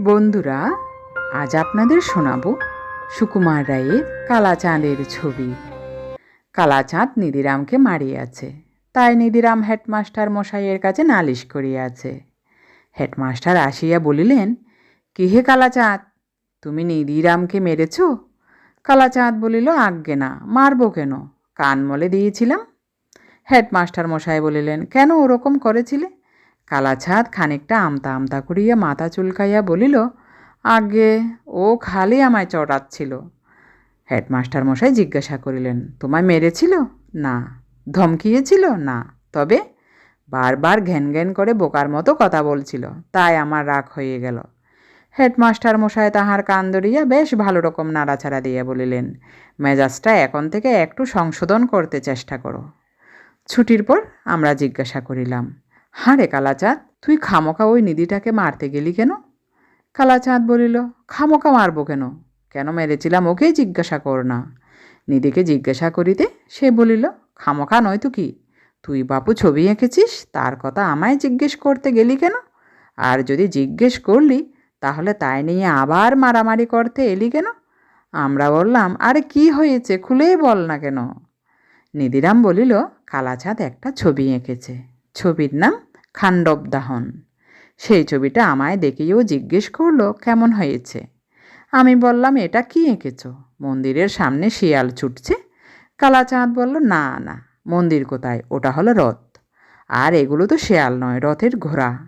বন্ধুরা, আজ আপনাদের শোনাবো সুকুমার রায়ের কালাচাঁদের ছবি। কালাচাঁদ নিধিরামকে মারিয়াছে। তাই নিধিরাম হেডমাস্টার মশাইয়ের কাছে নালিশ করিয়াছে। হেডমাস্টার আসিয়া বলিলেন কি হে কালাচাঁদ? তুমি নিধিরামকে মেরেছ? কালাচাঁদ বলিল, আজ্ঞে না, মারবো কেন? কান মলে দিয়েছিলাম? হেডমাস্টার মশাই বলিলেন, কেন ওরকম করেছিলে? কালাছাদ খানিকটা আমতা আমতা করিয়া মাথা চুলকাইয়া বলিল আগে ও খালি আমায় চড়াচ্ছিল। হেডমাস্টার মশাই জিজ্ঞাসা করিলেন, তোমায় মেরেছিল? না। ধমকিয়েছিল? না। তবে? বারবার ঘ্যান ঘ্যান করে বোকার মতো কথা বলছিল, তাই আমার রাগ হয়ে গেল। হেডমাস্টার মশাই তাহার কান বেশ ভালো রকম নাড়াচাড়া দিয়া বলিলেন, মেজাজটা এখন থেকে একটু সংশোধন করতে চেষ্টা করো। ছুটির পর আমরা জিজ্ঞাসা করিলাম। হাঁ রে কালাচাঁদ, তুই খামোকা ওই নিধিটাকে মারতে গেলি কেন? কালাচাঁদ বলিল খামোকা মারবো কেন? কেন মেরেছিলাম ওকেই জিজ্ঞাসা কর না। নিধিকে জিজ্ঞাসা করিতে সে বলিল খামোকা নয় তো কি? তুই বাপু ছবি এঁকেছিস, তার কথা আমায় জিজ্ঞেস করতে গেলি কেন? আর যদি জিজ্ঞেস করলি, তাহলে তাই নিয়ে আবার মারামারি করতে এলি কেন? আমরা বললাম, আরে কি হয়েছে খুলেই বল না কেন? নিধিরাম বলিল, কালাচাঁদ একটা ছবি এঁকেছে। ছবির নাম খাণ্ডব দাহন সেই ছবিটা আমায় দেখেও জিজ্ঞেস করল, কেমন হয়েছে? আমি বললাম, এটা কি এঁকেছ? মন্দিরের সামনে শিয়াল ছুটছে? কালাচাঁদ বলল, না না, মন্দির কোথায়? ওটা হলো রথ। আর এগুলো তো শেয়াল নয়, রথের ঘোড়া।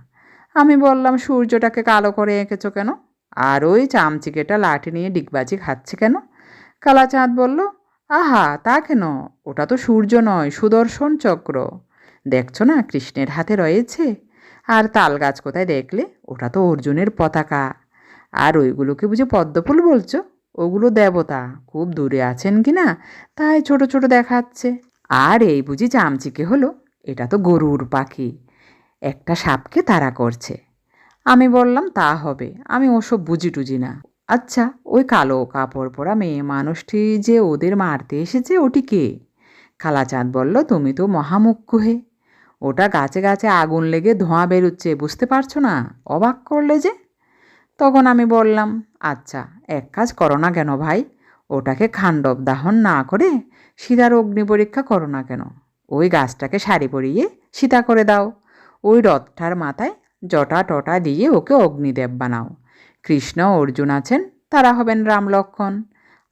আমি বললাম, সূর্যটাকে কালো করে এঁকেছো কেন? আর ওই চামচিকেটা লাঠি নিয়ে ডিগবাজি খাচ্ছে কেন? কালাচাঁদ বলল, আহা, তা কেন? ওটা তো সূর্য নয়, সুদর্শন চক্র। দেখছ না কৃষ্ণের হাতে রয়েছে? আর তাল গাছ কোথায় দেখলে? ওটা তো অর্জুনের পতাকা। আর ওইগুলোকে বুঝে পদ্মফুল বলছো? ওগুলো দেবতা। খুব দূরে আছেন কি না? তাই ছোট ছোট দেখাচ্ছে। আর এই বুঝি চামচিকে হলো? এটা তো গরুর পাখি। একটা সাপকে তারা করছে। আমি বললাম, তা হবে। আমি ওসব বুঝি টুজি না। আচ্ছা ওই কালো কাপড় পরা মেয়ে মানুষটি যে ওদের মারতে এসেছে, ওটি কে? কালাচাঁদ বলল, তুমি তো মহামুখ্য হে। ওটা গাছে গাছে আগুন লেগে ধোঁয়া বেরোচ্ছে, বুঝতে পারছ না? অবাক করলে যে? তখন আমি বললাম আচ্ছা এক কাজ করো না কেন ভাই? ওটাকে খাণ্ডব দাহন না করে সীতার অগ্নি পরীক্ষা করো না কেন? ওই গাছটাকে শাড়ি পরিয়ে সীতা করে দাও। ওই রথটার মাথায় জটা টটা দিয়ে ওকে অগ্নিদেব বানাও। কৃষ্ণ অর্জুন আছেন, তারা হবেন রাম লক্ষণ।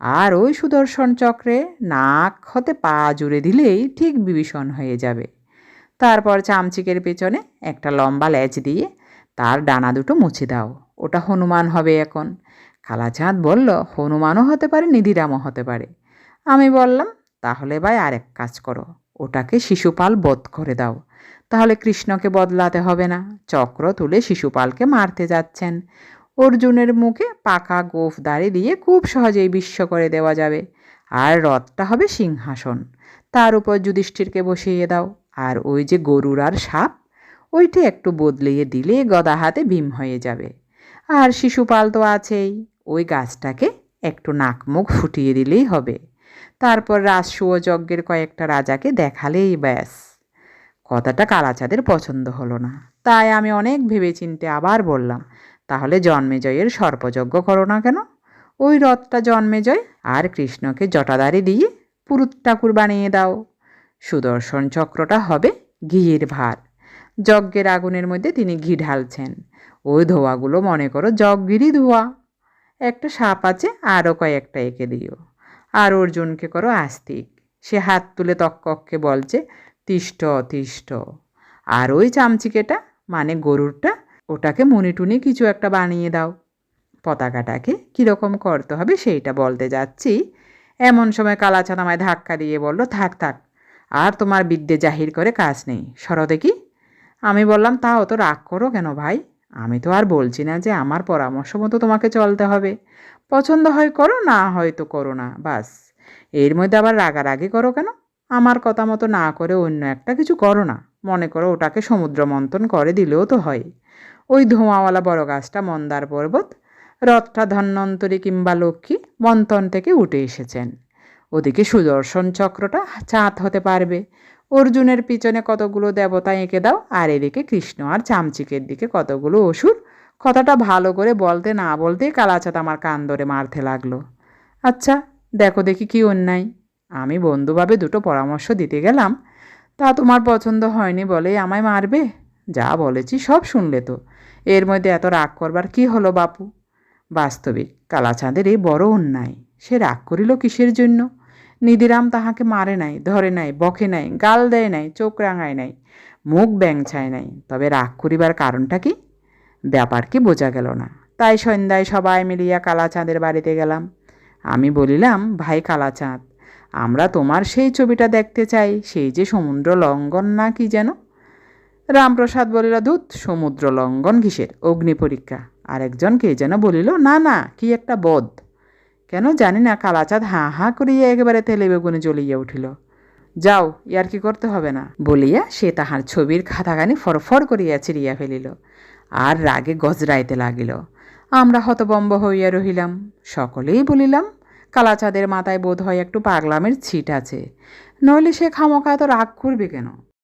আর ওই সুদর্শন চক্রে নাক হতে পা জুড়ে দিলেই ঠিক বিভীষণ হয়ে যাবে। তারপর চামচিকের পেছনে একটা লম্বা ল্যাচ দিয়ে তার ডানা দুটো মুছে দাও। ওটা হনুমান হবে এখন। কালাচাঁদ বলল, হনুমানও হতে পারে, নিধিরামও হতে পারে। আমি বললাম, তাহলে ভাই আরেক কাজ করো। ওটাকে শিশুপাল বধ করে দাও। তাহলে কৃষ্ণকে বদলাতে হবে না। চক্র তুলে শিশুপালকে মারতে যাচ্ছেন। অর্জুনের মুখে পাকা গোফ দাড়ি দিয়ে খুব সহজেই বিশ্ব করে দেওয়া যাবে। আর রথটা হবে সিংহাসন। তার উপর যুধিষ্ঠিরকে বসিয়ে দাও। আর ওই যে গরুর আর সাপ, ওইটা একটু বদলিয়ে দিলে গদা হাতে ভীম হয়ে যাবে। আর শিশুপাল তো আছেই, ওই গাছটাকে একটু নাক মুখ ফুটিয়ে দিলেই হবে। তারপর রাজসুয় যজ্ঞের কয়েকটা রাজাকে দেখালেই ব্যাস। কথাটা কালাচাঁদের পছন্দ হলো না। তাই আমি অনেক ভেবেচিন্তে আবার বললাম, তাহলে জন্মেজয়ের সর্পযজ্ঞ করো না কেন? ওই রথটা জন্মেজয় আর কৃষ্ণকে জটাদারি দিয়ে পুরুত ঠাকুর বানিয়ে দাও। সুদর্শন চক্রটা হবে ঘিয়ের ভার। যজ্ঞের আগুনের মধ্যে তিনি ঘি ঢালছেন। ওই ধোয়াগুলো মনে করো যজ্ঞেরই ধোয়া। একটা সাপ আছে আরও কয়েকটা এঁকে দিও। আর অর্জুনকে করো আস্তিক। সে হাত তুলে তক্ককে বলছে তিষ্ট তিষ্ট আর ওই চামচিকেটা মানে গরুরটা, ওটাকে মুনিটুনি কিছু একটা বানিয়ে দাও। পতাকাটাকে কীরকম করতে হবে সেইটা বলতে যাচ্ছি। এমন সময় কালাচাঁদ আমায় ধাক্কা দিয়ে বলল, থাক থাক আর তোমার বিদ্যে জাহির করে কাজ নেই। সরো দেখি আমি বললাম, তা অত রাগ করো কেন ভাই? আমি তো আর বলছি না যে আমার পরামর্শ মতো তোমাকে চলতে হবে। পছন্দ হয় করো, না হয়তো করো না, বাস। এর মধ্যে আবার রাগারাগি করো কেন? আমার কথা মতো না করে অন্য একটা কিছু করো না। মনে করো ওটাকে সমুদ্র মন্থন করে দিলেও তো হয়। ওই ধোঁয়াওয়ালা বড় গাছটা মন্দার পর্বত, রথটা ধন্বন্তরী কিংবা লক্ষ্মী মন্থন থেকে উঠে এসেছেন। ওদিকে সুদর্শন চক্রটা চাঁদ হতে পারবে। অর্জুনের পিছনে কতগুলো দেবতা এঁকে দাও, আর এদিকে কৃষ্ণ আর চামচিকের দিকে কতগুলো অসুর। কথাটা ভালো করে বলতে না বলতেই কালাচাঁদ আমার কান ধরে মারতে লাগল। আচ্ছা দেখো দেখি কি অন্যায়। আমি বন্ধুভাবে দুটো পরামর্শ দিতে গেলাম। তা তোমার পছন্দ হয়নি বলে আমায় মারবে? যা বলেছি সব শুনলে তো। এর মধ্যে এত রাগ করবার কি হলো বাপু? বাস্তবিক, কালাচাঁদের এই বড় অন্যায়, সে রাগ করিল কিসের জন্য? নিধিরাম তাহাকে মারে নাই, ধরে নাই, বকে নাই, গাল দেয় নাই, চোখ রাঙায় নাই, মুখ ব্যাংছায় নাই। তবে রাগ করিবার কারণটা কি? ব্যাপার কি বোঝা গেল না। তাই সন্ধ্যায় সবাই মিলিয়া কালাচাঁদের বাড়িতে গেলাম। আমি বলিলাম, ভাই কালাচাঁদ, আমরা তোমার সেই ছবিটা দেখতে চাই, সেই যে সমুদ্র লঙ্ঘন না কি যেন? রামপ্রসাদ বলিল দূত সমুদ্র লঙ্ঘন ঘিসের অগ্নি পরীক্ষা। আরেকজন কে যেন বলিল, না না, কি একটা বোধ। কেন জানি না কালাচাঁদ হাঁ হাঁ করিয়া একেবারে তেলে বেগুনে জ্বলিয়া উঠিল। যাও, ইয়ার কি করতে হবে না? বলিয়া সে তাহার ছবির খাতাখানি ফরফর করিয়া ছিঁড়িয়া ফেলিল। আর রাগে গজরাইতে লাগিল। আমরা হতবম্ব হইয়া রহিলাম। সকলেই বলিলাম কালাচাঁদের মাথায় বোধ হয় একটু পাগলামের ছিট আছে। নইলে সে খামোকা এত রাগ করবে কেন?